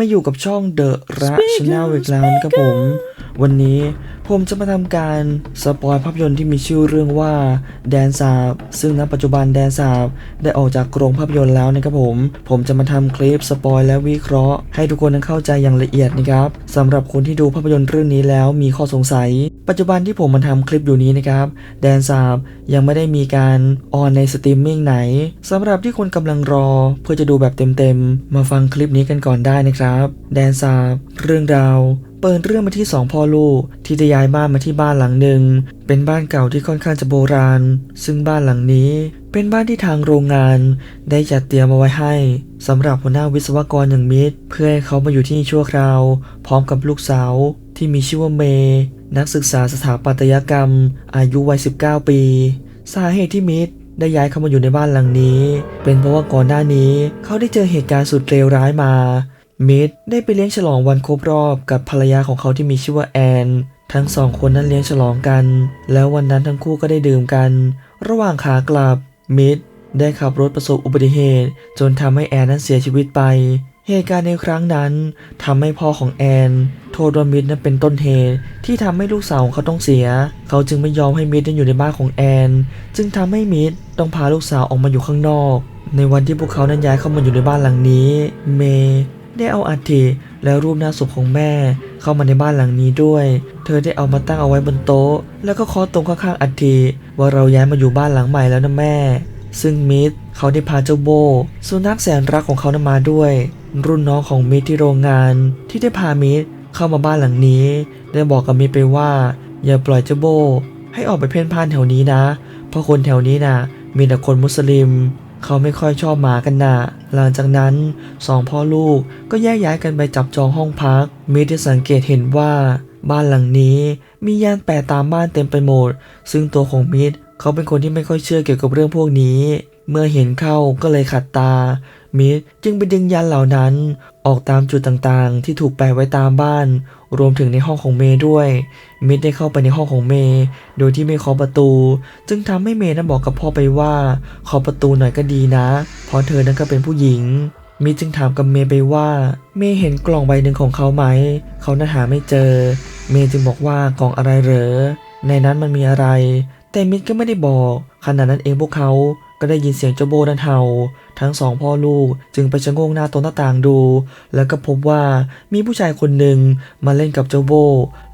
มาอยู่กับช่อง The Ra Channel อีกแล้วนะครับผม วันนี้ผมจะมาทำการสปอยภาพยนตร์ที่มีชื่อเรื่องว่าแดนสาบซึ่งณปัจจุบันแดนสาบได้ออกจากโรงภาพยนตร์แล้วนะครับผม ผมจะมาทำคลิปสปอยและวิเคราะห์ ให้ทุกคนนั้นเข้าใจอย่างละเอียดนะครับสำหรับคนที่ดูภาพยนตร์เรื่องนี้แล้วมีข้อสงสัย ปัจจุบันที่ผมมาทำคลิปอยู่นี้นะครับ แดนสาบยังไม่ได้มีการออนในสตรีมมิ่งไหนสำหรับที่คนกำลังรอเพื่อจะดูแบบเต็มๆ มาฟังคลิปนี้กันก่อนได้นะครับ แดนสาบเรื่องราวเปิดเรื่องมาที่สองพ่อลูกที่จะย้ายบ้านมาที่บ้านหลังหนึ่ง เป็นบ้านเก่าที่ค่อนข้างจะโบราณ ซึ่งบ้านหลังนี้ เป็นบ้านที่ทางโรงงาน ได้จัดเตรียมเอาไว้ให้สำหรับหัวหน้าวิศวกรอย่างมิตร เพื่อให้เขามาอยู่ที่นี่ชั่วคราว พร้อมกับลูกสาว ที่มีชื่อว่าเมย์นักศึกษาสถาปัตยกรรม อายุวัย 19 ปี สาเหตุที่มิตรได้ย้ายเข้ามาอยู่ในบ้านหลังนี้ เป็นเพราะว่าก่อนหน้านี้เขาได้เจอเหตุการณ์สุดเลวร้ายมา มิดได้ไปเลี้ยงฉลองวันครบรอบกับภรรยาของเขาที่มีชื่อว่าแอน ทั้งสองคนนั้นเลี้ยงฉลองกัน แล้ววันนั้นทั้งคู่ก็ได้ดื่มกัน ระหว่างขากลับมิดได้ขับรถประสบอุบัติเหตุ จนทำให้แอนนั้นเสียชีวิตไป เหตุการณ์ในครั้งนั้นทำให้พ่อของแอน โทษว่ามิดนั้นเป็นต้นเหตุที่ทำให้ลูกสาวของเขาต้องเสีย เขาจึงไม่ยอมให้มิดนั้นอยู่ในบ้านของแอน จึงทำให้มิดต้องพาลูกสาวออกมาอยู่ข้างนอก ในวันที่พวกเขานั้นย้ายเข้ามาอยู่ในบ้านหลังนี้ เมย์ได้เอาอัฐิและรูปหน้าศพของแม่ เข้ามาในบ้านหลังนี้ด้วย เธอได้เอามาตั้งเอาไว้บนโต๊ะ แล้วก็เคาะตรงข้างๆอัฐิว่าเราย้ายมาอยู่บ้านหลังใหม่แล้วนะแม่ ซึ่งมิด เขาได้พาเจ้าโบ สุนัขแสนรักของเขานั้นมาด้วย รุ่นน้องของมิดที่โรงงาน ที่ได้พามิดเข้ามาบ้านหลังนี้ ได้บอกกับมิดไปว่า อย่าปล่อยเจ้าโบ ให้ออกไปเพ่นพ่านแถวนี้นะ เพราะคนแถวนี้นะมีแต่คนมุสลิม เขาไม่ค่อยชอบหมากันนะหลังจากนั้นสองพ่อลูกก็แยกย้ายกันไปจับจองห้องพัก มิดได้สังเกตเห็นว่าบ้านหลังนี้มียานแปะตามบ้านเต็มไปหมด ซึ่งตัวของมิดเขาเป็นคนที่ไม่ค่อยเชื่อเกี่ยวกับเรื่องพวกนี้ เมื่อเห็นเข้าก็เลยขัดตา มิดจึงไปดึงยันเหล่านั้น ออกตามจุดต่างๆ ที่ถูกแปะไว้ตามบ้าน รวมถึงในห้องของเมย์ด้วย มิดได้เข้าไปในห้องของเมย์โดยที่ไม่เคาะประตู จึงทำให้เมย์นั้นบอกกับพ่อไปว่าเคาะประตูหน่อยก็ดีนะ เพราะเธอนั้นก็เป็นผู้หญิง มิดจึงถามกับเมย์ไปว่า เมย์เห็นกล่องใบหนึ่งของเขาไหม เขานั้นหาไม่เจอ เมย์จึงบอกว่ากล่องอะไรเหรอ ในนั้นมันมีอะไร แต่มิดก็ไม่ได้บอก ขณะนั้นเองพวกเขา ก็ได้ยินเสียงเจ้าโบนั้นเห่า ทั้งสองพ่อลูกจึงไปชะโงกหน้าตรงหน้าต่างดู แล้วก็พบว่ามีผู้ชายคนหนึ่งมาเล่นกับเจ้าโบ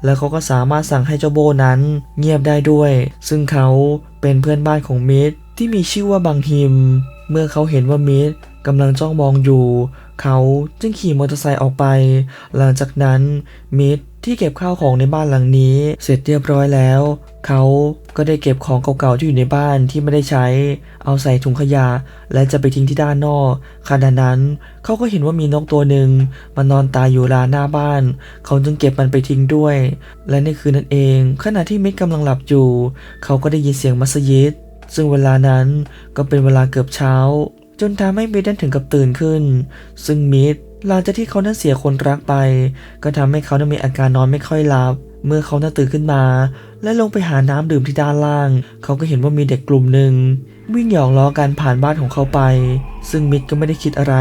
และเขาก็สามารถสั่งให้เจ้าโบนั้นเงียบได้ด้วย ซึ่งเขาเป็นเพื่อนบ้านของมิดที่มีชื่อว่าบังฮิม เมื่อเขาเห็นว่ามิดกำลังจ้องมองอยู่ เขาจึงขี่มอเตอร์ไซค์ออกไป หลังจากนั้นมิดที่เก็บข้าวของในบ้านหลังนี้ เสร็จเรียบร้อยแล้ว เขาก็ได้เก็บของเก่าๆที่อยู่ในบ้านที่ไม่ได้ใช้ เอาใส่ถุงขยะ และจะไปทิ้งที่ด้านนอกขณะนั้นเขาก็เห็นว่ามีนกตัวหนึ่งมานอนตายอยู่ลานหน้าบ้าน เขาจึงเก็บมันไปทิ้งด้วย และในคืนนั้นเอง ขณะที่มิดกำลังหลับอยู่ เขาก็ได้ยินเสียงมัสยิดซึ่งเวลานั้นก็เป็นเวลาเกือบเช้า จนทำให้มิดนั้นถึงกับตื่นขึ้น ซึ่งมิดหลังจากที่เขานั้นเสียคนรักไป ก็ทำให้เขานั้นมีอาการนอนไม่ค่อยหลับ เมื่อเขานั้นตื่นขึ้นมา และลงไปหาน้ำดื่มที่ด้านล่าง เขาก็เห็นว่ามีเด็กกลุ่มหนึ่งวิ่งหยอกล้อกันผ่านบ้านของเขาไป ซึ่งมิดก็ไม่ได้คิดอะไร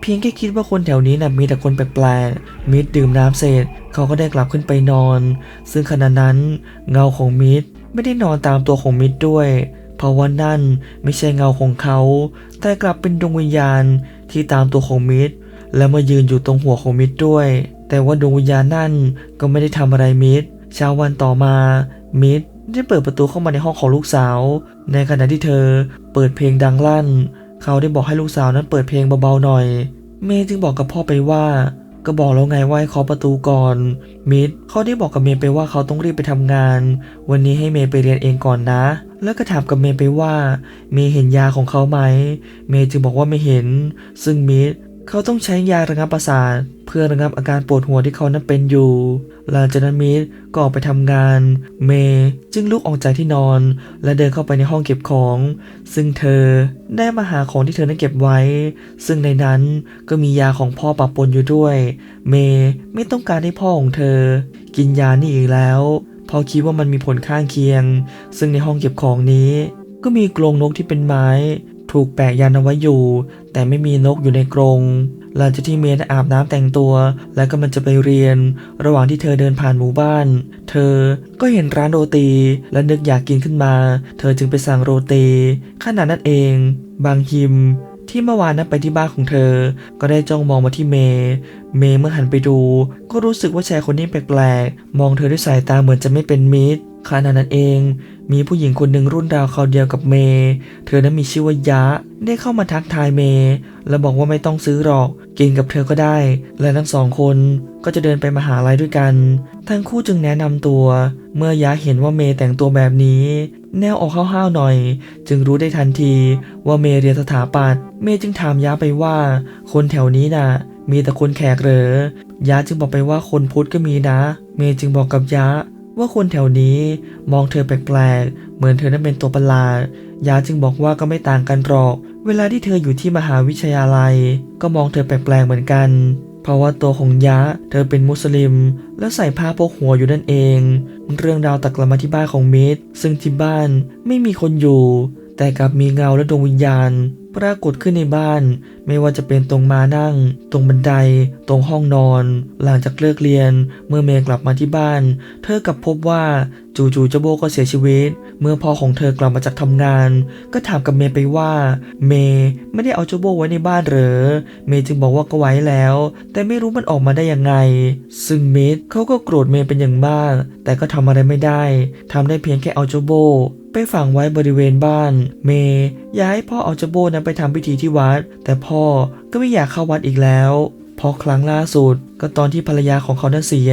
เพียงแค่คิดว่าคนแถวนี้นะ่ะมีแต่คนแปลกๆ มิดดื่มน้ำเสร็จ เขาก็ได้กลับขึ้นไปนอน ซึ่งขณะนั้น เงาของมิดไม่ได้นอนตามตัวของมิดด้วย เพราะว่านั่นไม่ใช่เงาของเขา แต่กลับเป็นดวงวิญญาณที่ตามตัวของมิดและมายืนอยู่ตรงหัวของมิดด้วย แต่ว่าดวงวิญญาณนั่นก็ไม่ได้ทำอะไรมิดเช้าวันต่อมามิดได้เปิดประตูเข้ามาในห้องของลูกสาว ในขณะที่เธอเปิดเพลงดังลั่น เขาได้บอกให้ลูกสาวนั้นเปิดเพลงเบาๆหน่อย เมย์จึงบอกกับพ่อไปว่า ก็บอกแล้วไงว่าให้เคาะประตูก่อน มิดเขาได้บอกกับเมย์ไปว่าเขาต้องรีบไปทำงาน วันนี้ให้เมย์ไปเรียนเองก่อนนะ แล้วก็ถามกับเมย์ไปว่า เมย์เห็นยาของเขาไหม เมย์จึงบอกว่าไม่เห็น ซึ่งมิด เขาต้องใช้ยาระงับประสาทเพื่อระงับอาการปวดหัวที่เขานั้นเป็นอยู่ หลังจากนั้นมิดก็ออกไปทำงาน เมย์จึงลุกออกจากที่นอน และเดินเข้าไปในห้องเก็บของ ซึ่งเธอได้มาหาของที่เธอนั้นเก็บไว้ ซึ่งในนั้นก็มียาของพ่อปะปนอยู่ด้วย เมย์ไม่ต้องการให้พ่อของเธอ กินยานี่อีกแล้วเพราะคิดว่ามันมีผลข้างเคียง ซึ่งในห้องเก็บของนี้ก็มีกรงนกที่เป็นไม้ ถูกแปะยันเอาไว้อยู่ แต่ไม่มีนกอยู่ในกรงหลังจากที่เมย์อาบน้ำแต่งตัว และกำลังจะไปเรียน ระหว่างที่เธอเดินผ่านหมู่บ้าน เธอก็เห็นร้านโรตี และนึกอยากกินขึ้นมา เธอจึงไปสั่งโรตีขณะนั้นเอง บางฮิม ที่เมื่อวานนั้นไปที่บ้านของเธอ ก็ได้จ้องมองมาที่เมย์ เมย์เมื่อหันไปดู ก็รู้สึกว่าชายคนนี้แปลกๆ มองเธอด้วยสายตาเหมือนจะไม่เป็นมิตร ขณะนั้นเอง มีผู้หญิงคนหนึ่งรุ่นราวเขาวเดียวกับเมย์เธอนั้นมีชื่อว่ายะ ได้เข้ามาทักทายเมย์และบอกว่าไม่ต้องซื้อหรอก กินกับเธอก็ได้ และทั้งสองคนก็จะเดินไปมหาลัยด้วยกัน ทั้งคู่จึงแนะนำตัว เมื่อยะเห็นว่าเมย์แต่งตัวแบบนี้ แนวออกห้าวๆหน่อย จึงรู้ได้ทันทีว่าเมย์เรียนสถาปัตย์เมย์จึงถามยะไปว่า คนแถวนี้น่ะมีแต่คนแขกเหรอยะจึงบอกไปว่าคนพุทธก็มีนะ เมย์จึงบอกกับยะ ว่าคนแถวนี้มองเธอแปลกๆ เหมือนเธอนั้นเป็นตัวประหลาด ยาจึงบอกว่าก็ไม่ต่างกันหรอก เวลาที่เธออยู่ที่มหาวิทยาลัย ก็มองเธอแปลกๆเหมือนกัน เพราะว่าตัวของยะเธอเป็นมุสลิม และใส่ผ้าโพกหัวอยู่นั่นเอง เรื่องราวตักกลับมาที่บ้านของมิตรซึ่งที่บ้านไม่มีคนอยู่ แต่กลับมีเงาและดวงวิญญาณ ปรากฏขึ้นในบ้าน ไม่ว่าจะเป็นตรงมานั่ง ตรงบันได ตรงห้องนอน หลังจากเลิกเรียน เมื่อเมย์กลับมาที่บ้าน เธอกลับพบว่าจู่ๆเจ้าโบก็เสียชีวิต เมื่อพ่อของเธอกลับมาจากทำงาน ก็ถามกับเมย์ไปว่า เมย์ไม่ได้เอาเจ้าโบไว้ในบ้านเหรอเมย์จึงบอกว่าก็ไว้แล้ว แต่ไม่รู้มันออกมาได้ยังไง ซึ่งมิดเขาก็โกรธเมย์เป็นอย่างมาก แต่ก็ทำอะไรไม่ได้ทำได้เพียงแค่เอาเจ้าโบไปฝังไว้บริเวณบ้าน เมย์อยากให้พ่อเอาเจ้าโบนั้นไปทำพิธีที่วัด แต่พ่อก็ไม่อยากเข้าวัดอีกแล้ว เพราะครั้งล่าสุดก็ตอนที่ภรรยาของเขาเสีย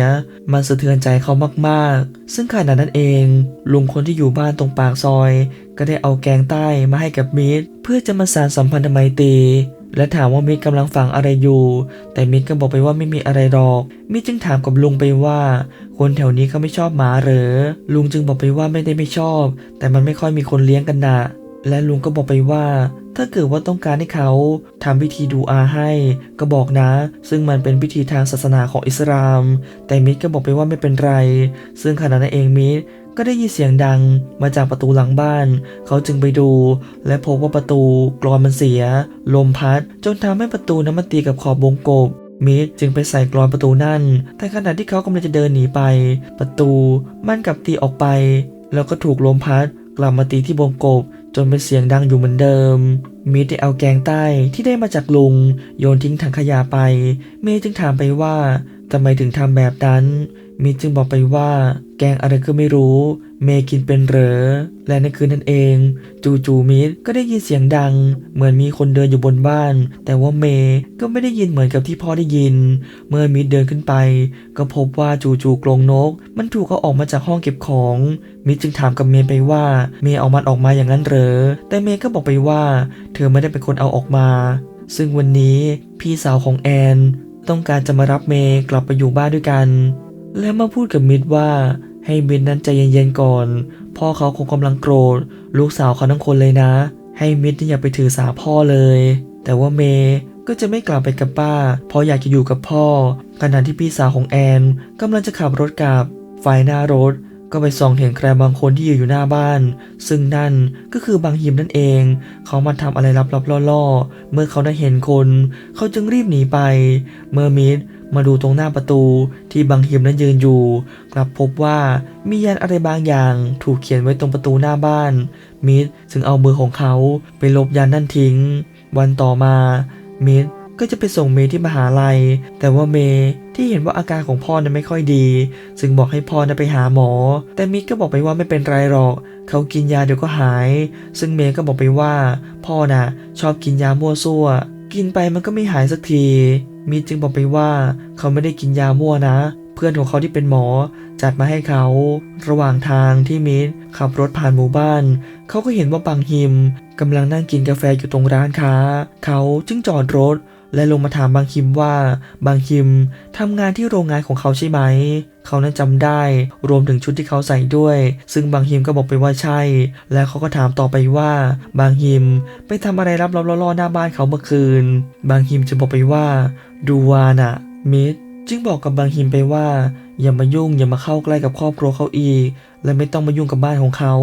มันสะเทือนใจเขามากๆ ซึ่งขณะนั้นเอง ลุงคนที่อยู่บ้านตรงปากซอย ก็ได้เอาแกงใต้มาให้กับมิตร เพื่อจะมาสานสัมพันธไมตรีและถามว่ามิตรกำลังฟังอะไรอยู่ แต่มิตรก็บอกไปว่าไม่มีอะไรหรอก มิตรจึงถามกับลุงไปว่า คนแถวนี้เขาไม่ชอบหมาเหรอ ลุงจึงบอกไปว่าไม่ได้ไม่ชอบ แต่มันไม่ค่อยมีคนเลี้ยงกันนะและลุงก็บอกไปว่า ถ้าเกิดว่าต้องการให้เขาทำพิธีดูอาให้ ก็บอกนะ ซึ่งมันเป็นพิธีทางศาสนาของอิสลาม แต่มิตรก็บอกไปว่าไม่เป็นไร ซึ่งขณะนั้นเองมิตรก็ได้ยินเสียงดังมาจากประตูหลังบ้าน เขาจึงไปดู และพบว่าประตูกรอนมันเสีย ลมพัด จนทำให้ประตูนั้นมาตีกับขอบวงกบมิดจึงไปใส่กรอนประตูนั่น แต่ขณะที่เขากำลังจะเดินหนีไป ประตูมันกลับตีออกไป แล้วก็ถูกลมพัด กลับมาตีที่วงกบจนเป็นเสียงดังอยู่เหมือนเดิม มิดได้เอาแกงใต้ที่ได้มาจากลุง โยนทิ้งถังขยะไป เมย์จึงถามไปว่า ทำไมถึงทำแบบนั้น มิจึงบอกไปว่า แกงอะไรก็ไม่รู้ เมย์กินเป็นเหรอ และในคืนนั้นเอง จู่ๆมิดก็ได้ยินเสียงดัง เหมือนมีคนเดินอยู่บนบ้าน แต่ว่าเมย์ก็ไม่ได้ยินเหมือนกับที่พ่อได้ยิน เมื่อมิดเดินขึ้นไป ก็พบว่าจู่ๆกรงนก มันถูกเอาออกมาจากห้องเก็บของ มิดจึงถามกับเมย์ไปว่า เมย์เอามันออกมาอย่างนั้นเหรอ แต่เมย์ก็บอกไปว่า เธอไม่ได้เป็นคนเอาออกมา ซึ่งวันนี้พี่สาวของแอน ต้องการจะมารับเมย์กลับไปอยู่บ้านด้วยกัน และมาพูดกับมิดว่าให้มิดนั้นใจเย็นๆก่อน พ่อเขาคงกำลังโกรธ ลูกสาวเขาทั้งคนเลยนะ ให้มิดนี่อย่าไปถือสาพ่อเลย แต่ว่าเมย์ก็จะไม่กลับไปกับป้า เพราะอยากจะอยู่กับพ่อขณะที่พี่สาวของแอนกำลังจะขับรถกลับไฟหน้ารถ ก็ไปส่องเห็นใครบางคนที่อยู่อยู่หน้าบ้าน ซึ่งนั่นก็คือบางฮิมนั่นเอง เขามาทำอะไรลับๆล่อๆ เมื่อเขาได้เห็นคน เขาจึงรีบหนีไป เมื่อมิดมาดูตรงหน้าประตูที่บางฮิมนั้นยืนอยู่ กลับพบว่ามียันอะไรบางอย่างถูกเขียนไว้ตรงประตูหน้าบ้าน มิดจึงเอามือร์ของเขาไปลบยันนั่นทิ้ง วันต่อมา มิดก็จะไปส่งเมย์ที่มหาลัย แต่ว่าเมย์ ที่เห็นว่าอาการของพ่อนั้นไม่ค่อยดีจึงบอกให้พ่อนั้นไปหาหมอ แต่มิดก็บอกไปว่าไม่เป็นไรหรอก เขากินยาเดี๋ยวก็หาย ซึ่งเมย์ก็บอกไปว่า พ่อน่ะ ชอบกินยามั่วซั่ว กินไปมันก็ไม่หายสักที มิดจึงบอกไปว่าเขาไม่ได้กินยามั่วนะ เพื่อนของเขาที่เป็นหมอ จัดมาให้เขา ระหว่างทางที่มิดขับรถผ่านหมู่บ้าน เขาก็เห็นว่าบางฮิมกำลังนั่งกินกาแฟอยู่ตรงร้านค้า เขาจึงจอดรถ และลงมาถามบางฮิมว่าบางฮิมทำงานที่โรงงานของเขาใช่ไหม เขานั้นจำได้ รวมถึงชุดที่เขาใส่ด้วย ซึ่งบางฮิมก็บอกไปว่าใช่ และเขาก็ถามต่อไปว่า บางฮิมไปทำอะไรรับรับล่อๆหน้าบ้านเขาเมื่อคืน บางฮิมจะบอกไปว่าดูวาน่ะมิด จึงบอกกับบางฮิมไปว่า อย่ามายุ่งอย่ามาเข้าใกล้กับครอบครัวเขาอีก และไม่ต้องมายุ่งกับบ้านของเขา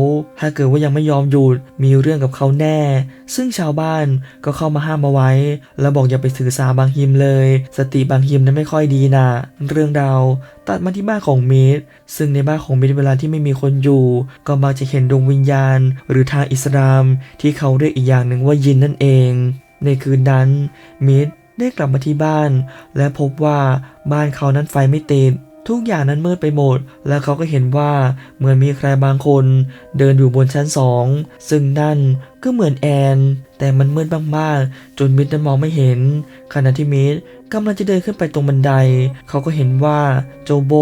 ถ้าเกิดว่ายังไม่ยอมหยุดมีเรื่องกับเขาแน่ ซึ่งชาวบ้านก็เข้ามาห้ามเอาไว้ แล้วบอกอย่าไปถือสาบางฮิมเลย สติบางฮิมนั้นไม่ค่อยดีนะเรื่องราวตัดมาที่บ้านของมิตรซึ่งในบ้านของมิตรเวลาที่ไม่มีคนอยู่ ก็มักจะเห็นดวงวิญญาณ หรือทางอิสลาม ที่เขาเรียกอีกอย่างหนึ่งว่ายินนั่นเอง ในคืนนั้นมิตร ได้กลับมาที่บ้าน และพบว่าบ้านเขานั้นไฟไม่ติดทุกอย่างนั้นมืดไปหมด และเขาก็เห็นว่าเหมือนมีใครบางคน เดินอยู่บนชั้นสอง ซึ่งนั่นก็เหมือนแอน แต่มันมืดมากๆ จนมิดนั้นมองไม่เห็น ขณะที่มิดกำลังจะเดินขึ้นไปตรงบันได เขาก็เห็นว่าโจโบ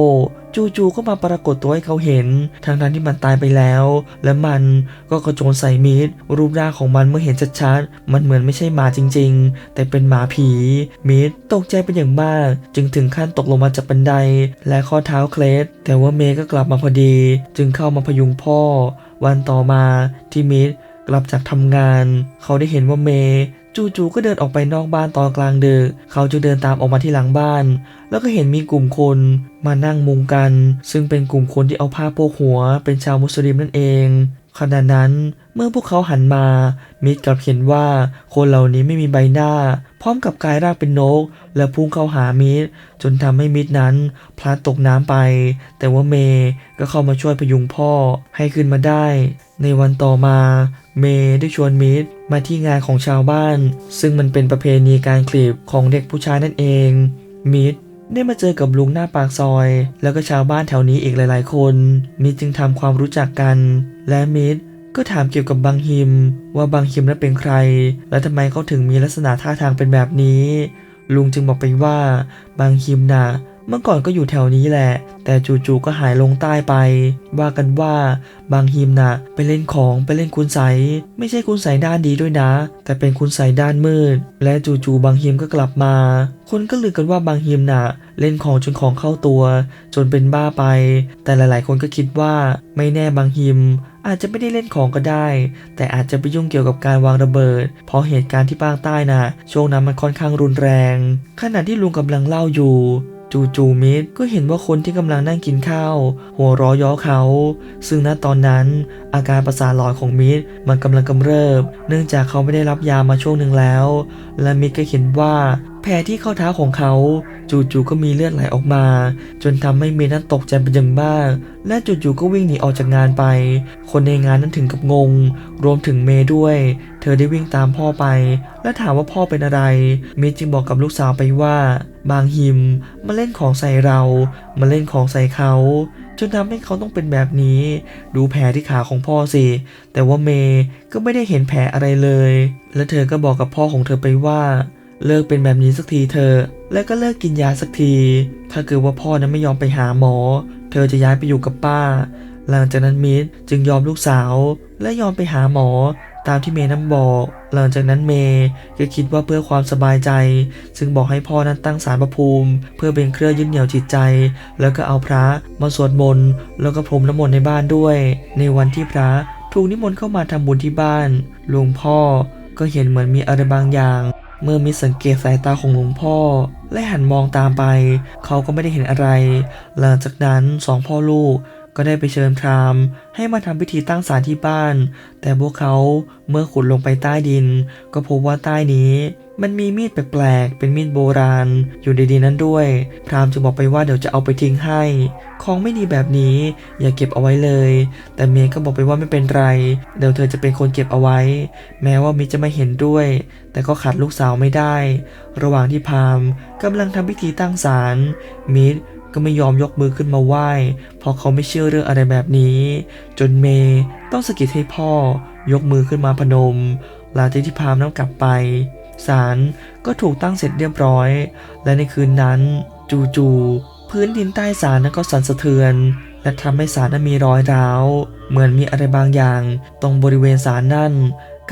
จู่ๆก็มาปรากฏตัวให้เขาเห็นทั้งนั้นที่มันตายไปแล้ว และมันก็กระโจนใส่มิดรูปร่างของมันเมื่อเห็นชัดๆ มันเหมือนไม่ใช่หมาจริง ๆ แต่เป็นหมาผีมิดตกใจเป็นอย่างมาก จึงถึงขั้นตกลงมาจากบันได และข้อเท้าเคล็ดแต่ว่าเมย์ก็กลับมาพอดี จึงเข้ามาพยุงพ่อ วันต่อมาที่มิดกลับจากทำงาน เขาได้เห็นว่าเมย์ จู่ๆก็เดินออกไปนอกบ้านตอนกลางดึก เขาจึงเดินตามออกมาที่หลังบ้าน แล้วก็เห็นมีกลุ่มคนมานั่งมุงกัน ซึ่งเป็นกลุ่มคนที่เอาผ้าโพกหัว เป็นชาวมุสลิมนั่นเองขณะนั้นเมื่อพวกเขาหันมา มิดกลับเห็นว่าคนเหล่านี้ไม่มีใบหน้า พร้อมกับกายร่างเป็นนก และพุ่งเข้าหามิดจนทำให้มิดนั้นพลัดตกน้ำไป แต่ว่าเมย์ก็เข้ามาช่วยพยุงพ่อให้ขึ้นมาได้ ในวันต่อมา เมย์ได้ชวนมิดมาที่งานของชาวบ้าน ซึ่งมันเป็นประเพณีการคลีบของเด็กผู้ชายนั่นเอง มิดได้มาเจอกับลุงหน้าปากซอย แล้วก็ชาวบ้านแถวนี้อีกหลายๆ คน มิดจึงทำความรู้จักกัน และมิดก็ถามเกี่ยวกับบางฮิม ว่าบางฮิมนั้นเป็นใคร และทำไมเขาถึงมีลักษณะท่าทางเป็นแบบนี้ ลุงจึงบอกไปว่าบางฮิมน่ะ เมื่อก่อนก็อยู่แถวนี้แหละ แต่จู่ๆก็หายลงใต้ไป ว่ากันว่าบางฮิมน่ะไปเล่นของไปเล่นคุณใสไม่ใช่คุณใสด้านดีด้วยนะ แต่เป็นคุณใสด้านมืด และจู่ๆบางฮิมก็กลับมา คนก็ลือกันว่าบางฮิมน่ะเล่นของจนของเข้าตัว จนเป็นบ้าไป แต่หลายๆ คนก็คิดว่าไม่แน่บางฮิมอาจจะไม่ได้เล่นของก็ได้ แต่อาจจะไปยุ่งเกี่ยวกับการวางระเบิด เพราะเหตุการณ์ที่ภาคใต้น่ะช่วงนั้นมันค่อนข้างรุนแรง ขณะที่ลุงกำลังเล่าอยู่ จูจูมิดก็เห็นว่าคนที่กำลังนั่งกินข้าว หัวร้อย้อเขา ซึ่งณตอนนั้น อาการประสาทหลอนของมิดมันกำลังกำเริบ เนื่องจากเขาไม่ได้รับยามาช่วงหนึ่งแล้ว และมิดก็เห็นว่า แผลที่ข้อเท้าของเขาจู่ๆก็มีเลือดไหลออกมา จนทำให้เมิดนั้นตกใจเป็นอย่างมาก และจู่ๆก็วิ่งหนีออกจากงานไป คนในงานนั้นถึงกับงง รวมถึงเมย์ด้วย เธอได้วิ่งตามพ่อไป และถามว่าพ่อเป็นอะไร เมิดจึงบอกกับลูกสาวไปว่า บางฮิมมาเล่นของใส่เรา มาเล่นของใส่เขาจนทำให้เขาต้องเป็นแบบนี้ ดูแผลที่ขาของพ่อสิ แต่ว่าเมย์ก็ไม่ได้เห็นแผลอะไรเลย และเธอก็บอกกับพ่อของเธอไปว่า เลิกเป็นแบบนี้สักทีเธอ และก็เลิกกินยาสักที ถ้าเกิดว่าพ่อนั้นไม่ยอมไปหาหมอ เธอจะย้ายไปอยู่กับป้า หลังจากนั้นมิดจึงยอมลูกสาว และยอมไปหาหมอ ตามที่เมย์นั้นบอก หลังจากนั้นเมย์ก็คิดว่าเพื่อความสบายใจ จึงบอกให้พ่อนั้นตั้งศาลพระภูมิ เพื่อเป็นเครื่องยึดเหนี่ยวจิตใจ แล้วก็เอาพระมาสวดมนต์แล้วก็พรมน้ำมนต์ในบ้านด้วย ในวันที่พระถูกนิมนต์เข้ามาทำบุญที่บ้านหลวงพ่อก็เห็นเหมือนมีอะไรบางอย่าง เมื่อมิสสังเกตสายตาของหลวงพ่อ และหันมองตามไป เขาก็ไม่ได้เห็นอะไร หลังจากนั้นสองพ่อลูกก็ได้ไปเชิญพราหมณ์ให้มาทำพิธีตั้งศาลที่บ้าน แต่พวกเขาเมื่อขุดลงไปใต้ดิน ก็พบว่าใต้นี้ มันมีมีดแปลกๆ เป็นมีดโบราณ อยู่ในดินนั้นด้วย พรามจึงบอกไปว่าเดี๋ยวจะเอาไปทิ้งให้ ของไม่ดีแบบนี้ อย่าเก็บเอาไว้เลย แต่เมย์ก็บอกไปว่าไม่เป็นไร เดี๋ยวเธอจะเป็นคนเก็บเอาไว้ แม้ว่ามิจะไม่เห็นด้วย แต่ก็ขัดลูกสาวไม่ได้ ระหว่างที่พรามกำลังทำพิธีตั้งศาลมิตรก็ไม่ยอมยกมือขึ้นมาไหว้ เพราะเขาไม่เชื่อเรื่องอะไรแบบนี้ จนเมย์ต้องสะกิดให้พ่อ ยกมือขึ้นมาพนม หลังจากที่พามนั้นกลับไป ศาลก็ถูกตั้งเสร็จเรียบร้อย และในคืนนั้น จู่ๆพื้นดินใต้ศาลนั้นก็สั่นสะเทือน และทำให้ศาลนั้นมีรอยร้าว เหมือนมีอะไรบางอย่าง ตรงบริเวณศาลนั่น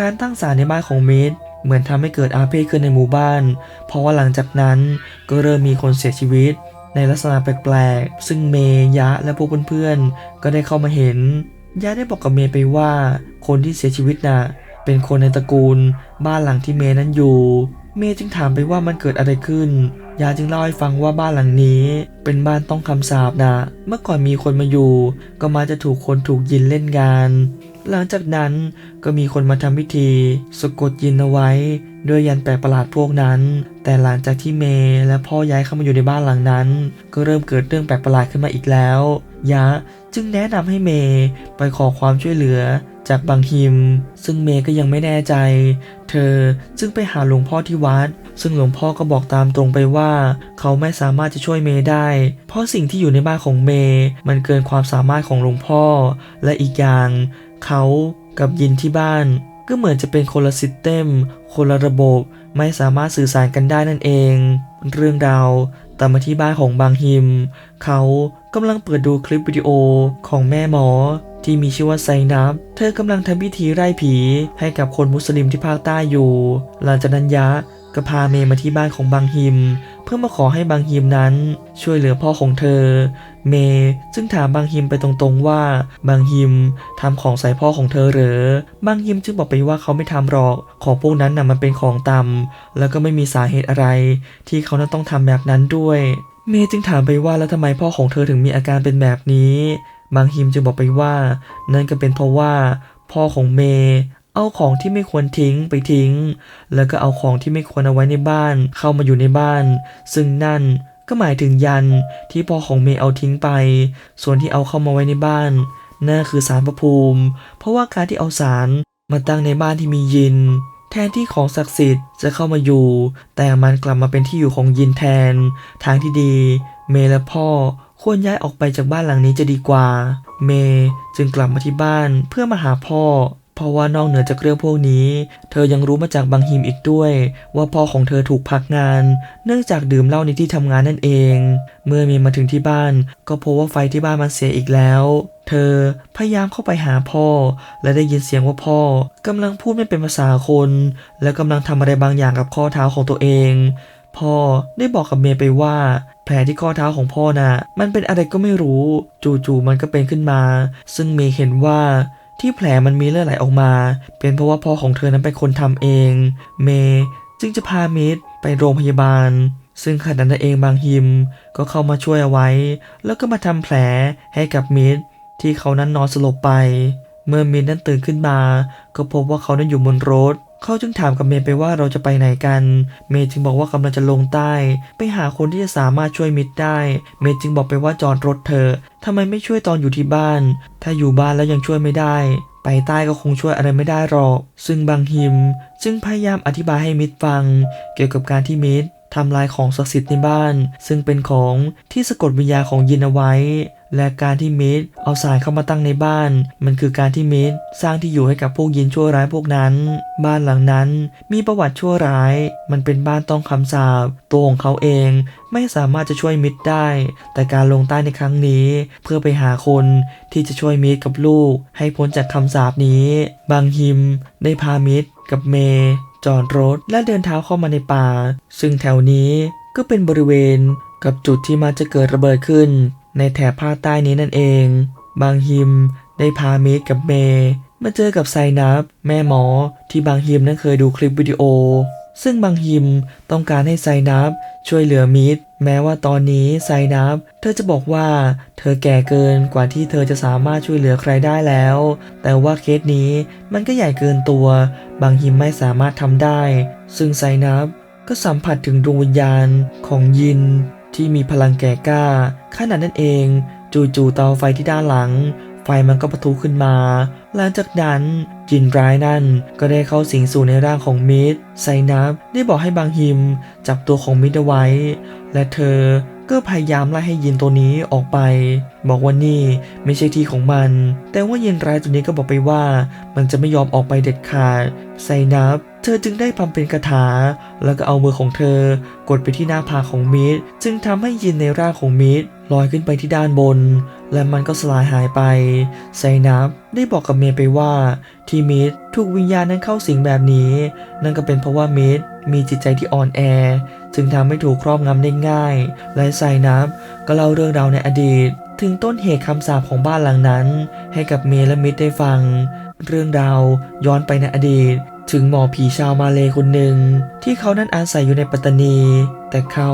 การตั้งศาลในบ้านของมิตรเหมือนทำให้เกิดอาเพศขึ้นในหมู่บ้าน เพราะว่าหลังจากนั้นก็เริ่มมีคนเสียชีวิต ในลักษณะแปลกๆ ซึ่งเมยะและพวกเพื่อนๆ ก็ได้เข้ามาเห็น ยะได้บอกกับเมย์ไปว่า คนที่เสียชีวิตน่ะ เป็นคนในตระกูลบ้านหลังที่เมย์นั้นอยู่ เมย์จึงถามไปว่ามันเกิดอะไรขึ้น ยาจึงเล่าให้ฟังว่าบ้านหลังนี้ เป็นบ้านต้องคำสาปนะ เมื่อก่อนมีคนมาอยู่ ก็มาจะถูกคนถูกยินเล่นงาน หลังจากนั้นก็มีคนมาทำพิธี สะกดยินเอาไว้ ด้วยยันแปลกประหลาดพวกนั้น แต่หลังจากที่เมย์และพ่อย้ายเข้ามาอยู่ในบ้านหลังนั้น ก็เริ่มเกิดเรื่องแปลกประหลาดขึ้นมาอีกแล้ว ยะจึงแนะนำให้เมย์ไปขอความช่วยเหลือ จากบางฮิม ซึ่งเมย์ก็ยังไม่แน่ใจ เธอจึงไปหาหลวงพ่อที่วัด ซึ่งหลวงพ่อก็บอกตามตรงไปว่า เขาไม่สามารถจะช่วยเมย์ได้ เพราะสิ่งที่อยู่ในบ้านของเมย์มันเกินความสามารถของหลวงพ่อ และอีกอย่าง เขากับยินที่บ้าน ก็เหมือนจะเป็นคนละซิสเต็มคนละระบบไม่สามารถสื่อสารกันได้นั่นเอง เรื่องราวตามมาที่บ้านของบางฮิม เขากำลังเปิดดูคลิปวิดีโอของแม่หมอ ที่มีชื่อว่าไซนับ เธอกำลังทำพิธีไล่ผีให้กับคนมุสลิมที่ภาคใต้อยู่ หลังจากนั้นยะก็พาเมย์มาที่บ้านของบางฮิม เพื่อมาขอให้บางฮิมนั้น ช่วยเหลือพ่อของเธอ เมย์จึงถามบางฮิมไปตรงๆว่าบางฮิมทำของใส่พ่อของเธอหรือบางฮิมจึงบอกไปว่าเขาไม่ทำหรอก ของพวกนั้นน่ะมันเป็นของต่ำแล้วก็ไม่มีสาเหตุอะไร ที่เขานั้นต้องทำแบบนั้นด้วย เมย์จึงถามไปว่าแล้วทำไมพ่อของเธอถึงมีอาการเป็นแบบนี้ บางฮิมจึงบอกไปว่า นั่นก็เป็นเพราะว่าพ่อของเมย์เอาของที่ไม่ควรทิ้งไปทิ้ง แล้วก็เอาของที่ไม่ควรเอาไว้ในบ้าน เข้ามาอยู่ในบ้าน ซึ่งนั่นก็หมายถึงยันที่พ่อของเมย์เอาทิ้งไป ส่วนที่เอาเข้ามาไว้ในบ้านนั่นคือสารพระภูมิ เพราะว่าการที่เอาสารมาตั้งในบ้านที่มียิน แทนที่ของศักดิ์สิทธิ์จะเข้ามาอยู่ แต่มันกลับมาเป็นที่อยู่ของยินแทน ทางที่ดี เมย์และพ่อ ควรย้ายออกไปจากบ้านหลังนี้จะดีกว่า เมย์จึงกลับมาที่บ้านเพื่อมาหาพ่อ เพราะว่านอกเหนือจากเรื่องพวกนี้ เธอยังรู้มาจากบางฮิมอีกด้วย ว่าพ่อของเธอถูกพักงาน เนื่องจากดื่มเหล้าในที่ทำงานนั่นเอง เมื่อเมย์มาถึงที่บ้าน ก็พบว่าไฟที่บ้านมันเสียอีกแล้วเธอพยายามเข้าไปหาพ่อ และได้ยินเสียงว่าพ่อกำลังพูดไม่เป็นภาษาคน และกำลังทำอะไรบางอย่างกับข้อเท้าของตัวเอง พ่อได้บอกกับเมย์ไปว่า แผลที่ข้อเท้าของพ่อน่ะ มันเป็นอะไรก็ไม่รู้ จู่ๆมันก็เป็นขึ้นมา ซึ่งเมย์เห็นว่าที่แผลมันมีเลือดไหลออกมา เป็นเพราะว่าพ่อของเธอนั้นเป็นคนทำเอง เมย์จึงจะพาเมดไปโรงพยาบาล ซึ่งขณะนั้นเองบางฮิมก็เข้ามาช่วยเอาไว้ แล้วก็มาทำแผลให้กับเมดที่เขานั้นนอนสลบไป เมื่อเมดนั้นตื่นขึ้นมา ก็พบว่าเขานั้นอยู่บนรถ เขาจึงถามกับเมย์ไปว่าเราจะไปไหนกัน เมย์จึงบอกว่ากำลังจะลงใต้ ไปหาคนที่จะสามารถช่วยมิดได้ เมย์จึงบอกไปว่าจอดรถเธอทำไมไม่ช่วยตอนอยู่ที่บ้าน ถ้าอยู่บ้านแล้วยังช่วยไม่ได้ ไปใต้ก็คงช่วยอะไรไม่ได้หรอก ซึ่งบางฮิม จึงพยายามอธิบายให้มิดฟัง เกี่ยวกับการที่มิดทำลายของศักดิ์สิทธิ์ในบ้าน ซึ่งเป็นของที่สะกดวิญญาณของยินเอาไว้ และการที่มิดเอาสารเข้ามาตั้งในบ้าน มันคือการที่มิดสร้างที่อยู่ให้กับพวกยินชั่วร้ายพวกนั้น บ้านหลังนั้นมีประวัติชั่วร้าย มันเป็นบ้านต้องคำสาปตัวของเขาเองไม่สามารถจะช่วยมิดได้ แต่การลงใต้ในครั้งนี้ เพื่อไปหาคนที่จะช่วยมิดกับลูก ให้พ้นจากคำสาปนี้ บางฮิมได้พามิดกับเมย์จอดรถและเดินเท้าเข้ามาในป่า ซึ่งแถวนี้ก็เป็นบริเวณกับจุดที่มักจะเกิดระเบิดขึ้น ในแถบภาคใต้นี้นั่นเอง บางฮิมได้พามิดกับเมย์มาเจอกับไซนับ แม่หมอที่บางฮิมนั้นเคยดูคลิปวิดีโอ ซึ่งบางฮิมต้องการให้ไซนับช่วยเหลือมิดแม้ว่าตอนนี้ไซนับ เธอจะบอกว่าเธอแก่เกินกว่าที่เธอจะสามารถช่วยเหลือใครได้แล้ว แต่ว่าเคสนี้มันก็ใหญ่เกินตัว บางฮิมไม่สามารถทำได้ ซึ่งไซนับก็สัมผัสถึงดวงวิญญาณของยิน ที่มีพลังแก่กล้าขนาดนั้นเอง จู่ๆเตาไฟที่ด้านหลัง ไฟมันก็ปะทุขึ้นมา หลังจากนั้นจินร้ายนั่นก็ได้เข้าสิงสู่ในร่างของมิดไซนับได้บอกให้บางฮิม จับตัวของมิดเอาไว้ และเธอก็พยายามไล่ให้ยินตัวนี้ออกไป บอกว่านี่ไม่ใช่ที่ของมัน แต่ว่ายินร้ายตัวนี้ก็บอกไปว่า มันจะไม่ยอมออกไปเด็ดขาดไซนับ เธอจึงได้พำเป็นคาถา แล้วก็เอามือของเธอกดไปที่หน้าผากของมิดจึงทำให้ยินในร่างของมิดลอยขึ้นไปที่ด้านบน และมันก็สลายหายไป ไซนับได้บอกกับเมย์ไปว่าที่มิดถูกวิญญาณนั้นเข้าสิงแบบนี้ นั่นก็เป็นเพราะว่ามิดมีจิตใจที่อ่อนแอ จึงทำให้ถูกครอบงำได้ง่าย และไซนับก็เล่าเรื่องราวในอดีต ถึงต้นเหตุคำสาปของบ้านหลังนั้น ให้กับเมย์และมิดได้ฟัง เรื่องราวย้อนไปในอดีต ถึงหมอผีชาวมาเลคนหนึ่ง ที่เขานั้นอาศัยอยู่ในปัตตานี แต่เขา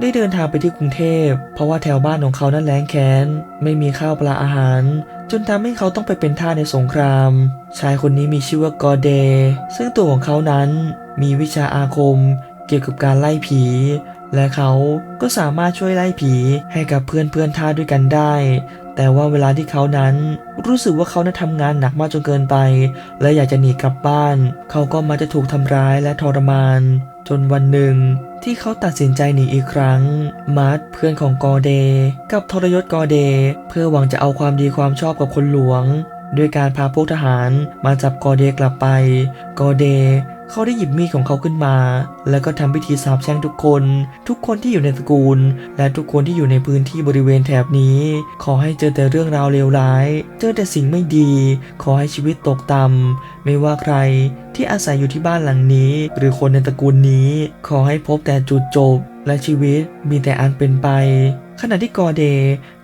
ได้เดินทางไปที่กรุงเทพ เพราะว่าแถวบ้านของเขานั้นแล้งแค้น ไม่มีข้าวปลาอาหาร จนทำให้เขาต้องไปเป็นทาสในสงคราม ชายคนนี้มีชื่อว่ากอเด ซึ่งตัวของเขานั้นมีวิชาอาคมเกี่ยวกับการไล่ผี และเขาก็สามารถช่วยไล่ผีให้กับเพื่อนเพื่อนๆทาสด้วยกันได้ แต่ว่าเวลาที่เขานั้นรู้สึกว่าเขานั้นทำงานหนักมากจนเกินไป และอยากจะหนีกลับบ้าน เขาก็มักจะถูกทำร้ายและทรมาน จนวันหนึ่งที่เขาตัดสินใจหนีอีกครั้ง มาร์ทเพื่อนของกอเด กับทรยศกอเด เพื่อหวังจะเอาความดีความชอบกับคนหลวง ด้วยการพาพวกทหารมาจับกอเดกลับไป กอเด เขาได้หยิบมีดของเขาขึ้นมา แล้วก็ทำพิธีสาปแช่งทุกคน ทุกคนที่อยู่ในตระกูล และทุกคนที่อยู่ในพื้นที่บริเวณแถบนี้ ขอให้เจอแต่เรื่องราวเลวร้าย เจอแต่สิ่งไม่ดี ขอให้ชีวิตตกต่ำไม่ว่าใครที่อาศัยอยู่ที่บ้านหลังนี้ หรือคนในตระกูลนี้ ขอให้พบแต่จุดจบ และชีวิตมีแต่อันเป็นไป ขณะที่กอเด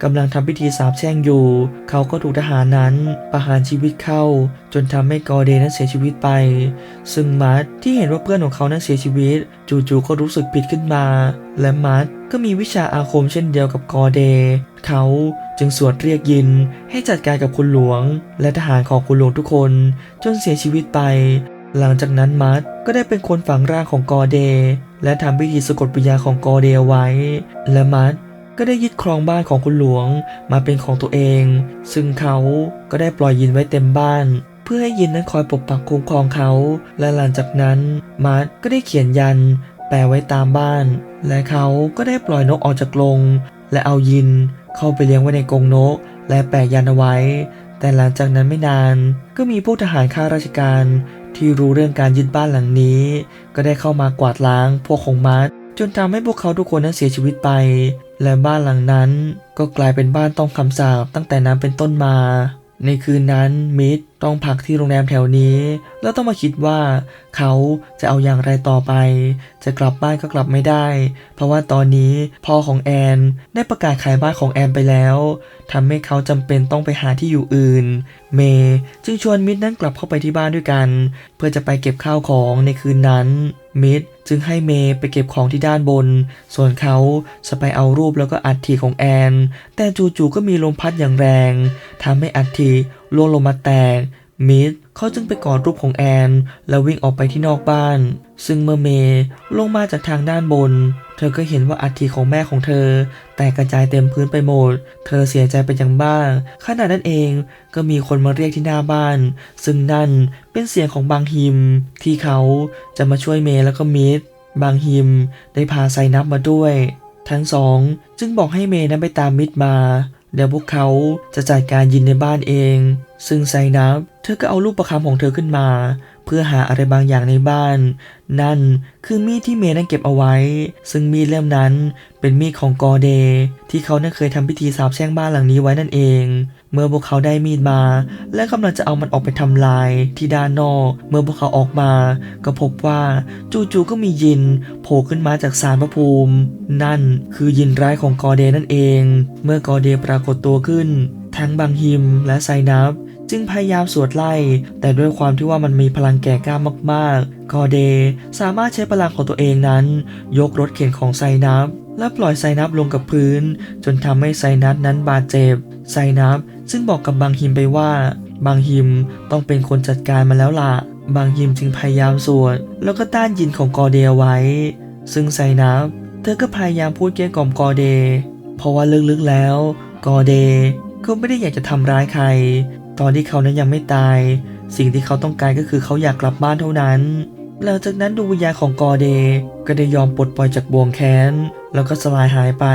กำลังทำพิธีสาปแช่งอยู่ เขาก็ถูกทหารนั้นประหารชีวิตเข้า จนทำให้กอเดนั้นเสียชีวิตไป ซึ่งมัดที่เห็นว่าเพื่อนของเขานั้นเสียชีวิต จู่ๆก็รู้สึกผิดขึ้นมา และมัดก็มีวิชาอาคมเช่นเดียวกับกอเด เขาจึงสวดเรียกยินให้จัดการกับคุณหลวง และทหารของคุณหลวงทุกคน จนเสียชีวิตไป หลังจากนั้นมัดก็ได้เป็นคนฝังร่างของกอเด และทำพิธีสะกดวิญญาณของกอเดไว้ และมัด ก็ได้ยึดครองบ้านของคุณหลวงมาเป็นของตัวเอง ซึ่งเขาก็ได้ปล่อยยินไว้เต็มบ้าน เพื่อให้ยินนั้นคอยปกปักคุ้มครองเขา และหลังจากนั้นมัดก็ได้เขียนยัน แปะไว้ตามบ้าน และเขาก็ได้ปล่อยนกออกจากกรงและเอายินเข้าไปเลี้ยงไว้ในกรงนก และแปะยันเอาไว้ แต่หลังจากนั้นไม่นาน ก็มีผู้ทหารข้าราชการ ที่รู้เรื่องการยึดบ้านหลังนี้ ก็ได้เข้ามากวาดล้างพวกของมัด จนทำให้พวกเขาทุกคนนั้นเสียชีวิตไป และบ้านหลังนั้นก็กลายเป็นบ้านต้องคำสาปตั้งแต่นั้นเป็นต้นมา ในคืนนั้นมิดต้องพักที่โรงแรมแถวนี้ แล้วต้องมาคิดว่าเขาจะเอาอย่างไรต่อไป จะกลับบ้านก็กลับไม่ได้ เพราะว่าตอนนี้พ่อของแอนได้ประกาศขายบ้านของแอนไปแล้วทำให้เขาจำเป็นต้องไปหาที่อยู่อื่น เมย์จึงชวนมิดนั้นกลับเข้าไปที่บ้านด้วยกัน เพื่อจะไปเก็บข้าวของในคืนนั้นมิด จึงให้เมย์ไปเก็บของที่ด้านบน ส่วนเขาจะไปเอารูปแล้วก็อัฐิของแอน แต่จู่ๆก็มีลมพัดอย่างแรงทำให้อัฐิล่วงลงมาแตก มิดเขาจึงไปกอดรูปของแอน แล้ววิ่งออกไปที่นอกบ้าน ซึ่งเมื่อเมย์ลงมาจากทางด้านบน เธอก็เห็นว่าอัฐิของแม่ของเธอ แตกกระจายเต็มพื้นไปหมด เธอเสียใจไปอย่างบ้างขณะนั้นเองก็มีคนมาเรียกที่หน้าบ้าน ซึ่งนั่นเป็นเสียงของบางฮิม ที่เขาจะมาช่วยเมย์แล้วก็มิดบางฮิมได้พาไซนับมาด้วย ทั้งสองจึงบอกให้เมย์นั้นไปตามมิดมาเดี๋ยวพวกเขาจะจัดการยินในบ้านเอง ซึ่งไซนับเธอก็เอาลูกประคำของเธอขึ้นมา เพื่อหาอะไรบางอย่างในบ้าน นั่นคือมีดที่เมย์นั้นเก็บเอาไว้ ซึ่งมีดเล่มนั้นเป็นมีดของกอเด ที่เขานั้นเคยทำพิธีสาปแช่งบ้านหลังนี้ไว้นั่นเอง เมื่อพวกเขาได้มีดมา และกำลังจะเอามันออกไปทำลายที่ด้านนอก เมื่อพวกเขาออกมา ก็พบว่าจู่ๆก็มียินโผล่ขึ้นมาจากสารพระภูมิ นั่นคือยินร้ายของกอเดนั่นเอง เมื่อกอเดปรากฏตัวขึ้น ทั้งบางฮิมและไซนับ จึงพยายามสวดไล่ แต่ด้วยความที่ว่ามันมีพลังแก่กล้ามากๆ กอเดสามารถใช้พลังของตัวเองนั้น ยกรถเข็นของไซนับ และปล่อยไซนับลงกับพื้น จนทำให้ไซนับนั้นบาดเจ็บ ไซนับซึ่งบอกกับบางฮิมไปว่า บางฮิมต้องเป็นคนจัดการมาแล้วล่ะ บางฮิมจึงพยายามสวด แล้วก็ต้านยินของกอเดเอาไว้ ซึ่งไซนับเธอก็พยายามพูดเกลี้ยกล่อมกอเด เพราะว่าลึกๆแล้ว กอเดก็ไม่ได้อยากจะทำร้ายใคร ตอนที่เขานั้นยังไม่ตาย สิ่งที่เขาต้องการก็คือเขาอยากกลับบ้านเท่านั้น หลังจากนั้นดวงวิญญาณของกอเดก็ได้ยอมปลดปล่อยจากบ่วงแค้น แล้วก็สลายหายไป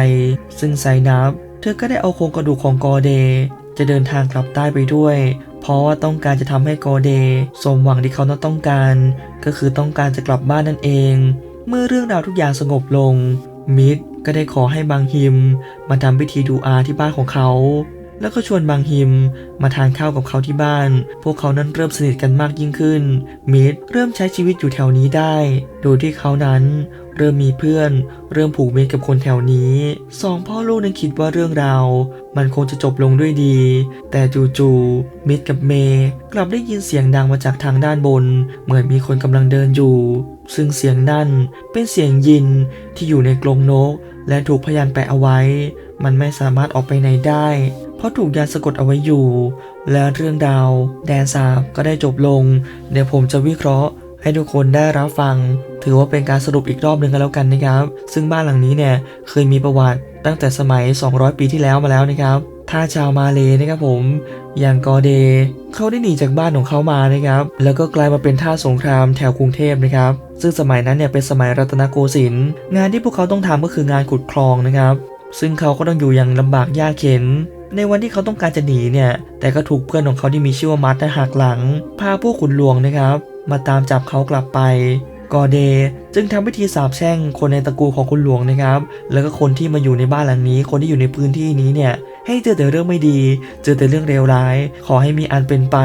ซึ่งไซนับ เธอก็ได้เอาโครงกระดูกของกอเด จะเดินทางกลับใต้ไปด้วย เพราะว่าต้องการจะทำให้กอเดสมหวังที่เขานั้นต้องการ ก็คือต้องการจะกลับบ้านนั่นเอง เมื่อเรื่องราวทุกอย่างสงบลง มิดก็ได้ขอให้บางฮิม มาทำพิธีดูอาที่บ้านของเขา แล้วก็ชวนบางฮิมมาทานข้าวกับเขาที่บ้าน พวกเขานั้นเริ่มสนิทกันมากยิ่งขึ้น มิดเริ่มใช้ชีวิตอยู่แถวนี้ได้ โดยที่เขานั้นเริ่มมีเพื่อน เริ่มผูกมิตรกับคนแถวนี้สองพ่อลูกนั้นคิดว่าเรื่องราว มันคงจะจบลงด้วยดี แต่จู่ๆมิดกับเมย์กลับได้ยินเสียงดังมาจากทางด้านบน เหมือนมีคนกำลังเดินอยู่ ซึ่งเสียงนั่นเป็นเสียงยินที่อยู่ในกรงนก และถูกพยันแปะเอาไว้ มันไม่สามารถออกไปไหนได้ เพราะถูกยันสะกดเอาไว้อยู่ และเรื่องราว แดนสาบก็ได้จบลง เดี๋ยวผมจะวิเคราะห์ให้ทุกคนได้รับฟัง ถือว่าเป็นการสรุปอีกรอบหนึ่งกันแล้วกันนะครับ ซึ่งบ้านหลังนี้เนี่ยเคยมีประวัติตั้งแต่สมัย 200 ปีที่แล้วมาแล้วนะครับ ถ้าชาวมาเลนะครับผม อย่างกอเด เขาได้หนีจากบ้านของเขามานะครับ แล้วก็กลายมาเป็นท่าสงครามแถวกรุงเทพนะครับ ซึ่งสมัยนั้นเนี่ยเป็นสมัยรัตนโกสินทร์ งานที่พวกเขาต้องทำก็คืองานขุดคลองนะครับ ซึ่งเขาก็ต้องอยู่อย่างลำบากยากเข็น ในวันที่เขาต้องการจะหนีเนี่ย แต่ก็ถูกเพื่อนของเขาที่มีชื่อว่ามัดนะหักหลัง พาพวกขุนหลวงนะครับ มาตามจับเขากลับไปกอเดจึงทำพิธีสาปแช่งคนในตระกูลของคุณหลวงนะครับ แล้วก็คนที่มาอยู่ในบ้านหลังนี้ คนที่อยู่ในพื้นที่นี้เนี่ย ให้เจอแต่เรื่องไม่ดี เจอแต่เรื่องเลวร้าย ขอให้มีอันเป็นไป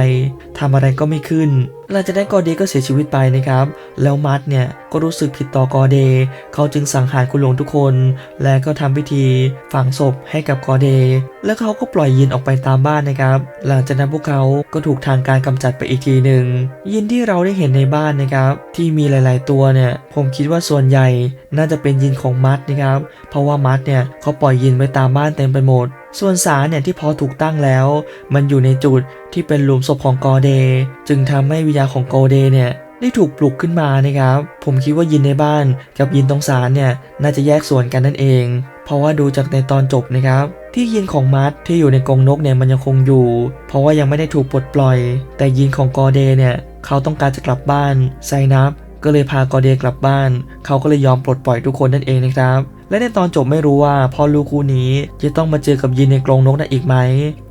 ทำอะไรก็ไม่ขึ้น หลังจากนั้นกอเดก็เสียชีวิตไปนะครับ แล้วมัดเนี่ยก็รู้สึกผิดต่อกอเด เขาจึงสังหารคุณหลวงทุกคน และก็ทำพิธีฝังศพให้กับกอเด แล้วเขาก็ปล่อยยินออกไปตามบ้านนะครับ หลังจากนั้นพวกเขาก็ถูกทางการกำจัดไปอีกทีหนึ่ง ยินที่เราได้เห็นในบ้านนะครับ ที่มีหลาย ๆ ตัวเนี่ย ผมคิดว่าส่วนใหญ่น่าจะเป็นยินของมัดนะครับ เพราะว่ามัดเนี่ยเขาปล่อยยินไว้ตามบ้านเต็มไปหมด ส่วนสารเนี่ยที่พอถูกตั้งแล้ว มันอยู่ในจุดที่เป็นหลุมศพของกอเด จึงทำให้วิญญาณของกอเดเนี่ยได้ถูกปลุกขึ้นมานะครับ ผมคิดว่ายินในบ้านกับยินตรงสารเนี่ยน่าจะแยกส่วนกันนั่นเอง เพราะว่าดูจากในตอนจบนะครับ ที่ยินของมัดที่อยู่ในกรงนกเนี่ยมันยังคงอยู่ เพราะว่ายังไม่ได้ถูกปลดปล่อย แต่ยินของกอเดเนี่ยเขาต้องการจะกลับบ้านไซนับ ก็เลยพากอเดกลับบ้าน เขาก็เลยยอมปลดปล่อยทุกคนนั่นเองนะครับ และในตอนจบไม่รู้ว่าพ่อลูกคู่นี้จะต้องมาเจอกับยินในกรงนกได้อีกไหม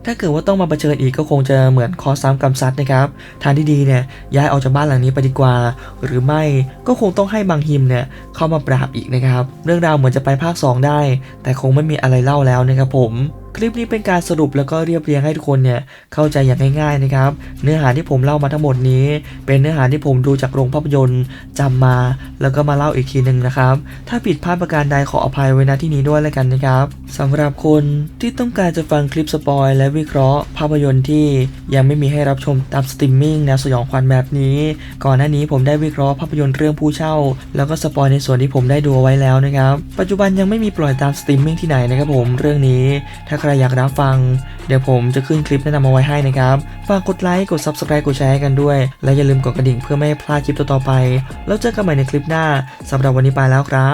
ถ้าเกิดว่าต้องมาเผชิญอีกก็คงจะเหมือนคอซ้ำกำซัดนะครับ ทางที่ดีเนี่ยย้ายออกจากบ้านหลังนี้ไปดีกว่า หรือไม่ก็คงต้องให้บางฮิมเนี่ยเข้ามาปราบอีกนะครับ เรื่องราวเหมือนจะไปภาค 2 ได้ แต่คงไม่มีอะไรเล่าแล้วนะครับผม คลิปนี้เป็นการสรุปแล้วก็เรียบเรียงให้ทุกคนเนี่ยเข้าใจอย่างง่ายๆนะครับ เนื้อหาที่ผมเล่ามาทั้งหมดนี้ เป็นเนื้อหาที่ผมดูจากโรงภาพยนตร์จำมา แล้วก็มาเล่าอีกทีหนึ่งนะครับ ถ้าผิดพลาดประการใดขออภัยไว้ณที่นี้ด้วยแล้วกันนะครับสำหรับคนที่ต้องการจะฟังคลิปสปอยและวิเคราะห์ ภาพยนตร์ที่ยังไม่มีให้รับชมตามสตรีมมิ่งแนวสยองขวัญแบบนี้ ก่อนหน้านี้ผมได้วิเคราะห์ภาพยนตร์เรื่องผู้เช่า แล้วก็สปอยในส่วนที่ผมได้ดูไว้แล้วนะครับปัจจุบันยังไม่มีปล่อยตามสตรีมมิ่งที่ไหนนะครับผมเรื่องนี้ถ้ารอยากรับฟัง เดี๋ยวผมจะขึ้นคลิปแนะนำเอาไว้ให้นะครับ ฝากกดไลค์ กด Subscribe กดแชร์ให้กันด้วย และอย่าลืมกดกระดิ่งเพื่อไม่ให้พลาดคลิปต่อๆไป แล้วเจอกันใหม่ในคลิปหน้าสำหรับวันนี้ไปแล้วครับ